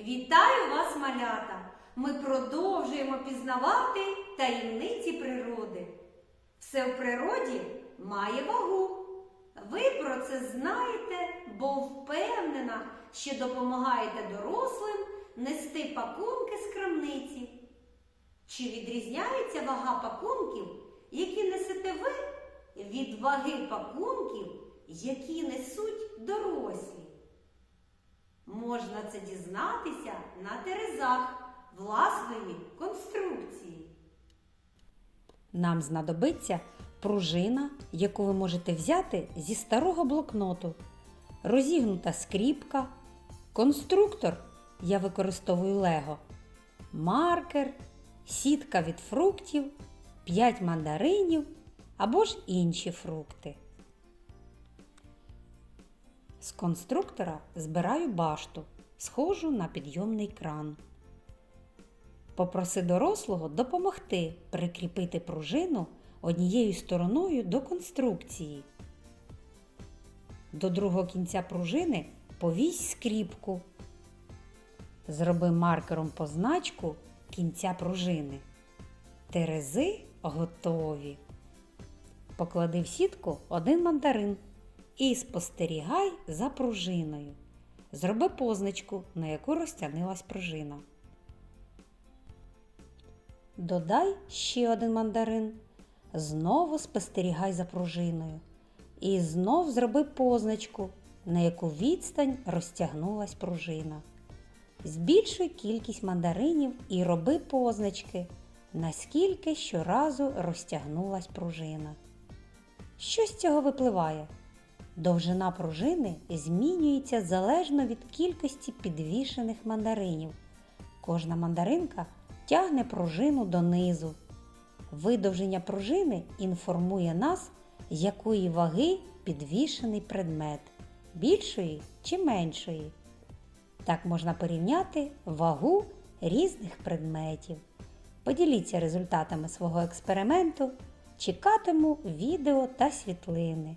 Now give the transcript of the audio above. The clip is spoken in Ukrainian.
Вітаю вас, малята! Ми продовжуємо пізнавати таємниці природи. Все в природі має вагу. Ви про це знаєте, бо впевнена, що допомагаєте дорослим нести пакунки з крамниці. Чи відрізняється вага пакунків, які несете ви, від ваги пакунків, які несуть дорослі? Можна це дізнатися на терезах власної конструкції. Нам знадобиться пружина, яку ви можете взяти зі старого блокноту, розігнута скріпка, конструктор я використовую лего, маркер, сітка від фруктів, 5 мандаринів або ж інші фрукти. З конструктора збираю башту, схожу на підйомний кран. Попроси дорослого допомогти прикріпити пружину однією стороною до конструкції. До другого кінця пружини повісь скріпку. Зроби маркером позначку кінця пружини. Терези готові. Поклади в сітку один мандарин і спостерігай за пружиною. Зроби позначку, на яку розтягнилась пружина. Додай ще один мандарин. Знову спостерігай за пружиною. І знов зроби позначку, на яку відстань розтягнулась пружина. Збільшуй кількість мандаринів і роби позначки, наскільки щоразу розтягнулась пружина. Що з цього випливає? Довжина пружини змінюється залежно від кількості підвішених мандаринів. Кожна мандаринка тягне пружину донизу. Видовження пружини інформує нас, якої ваги підвішений предмет більшої чи меншої. Так можна порівняти вагу різних предметів. Поділіться результатами свого експерименту. Чекатиму відео та світлини.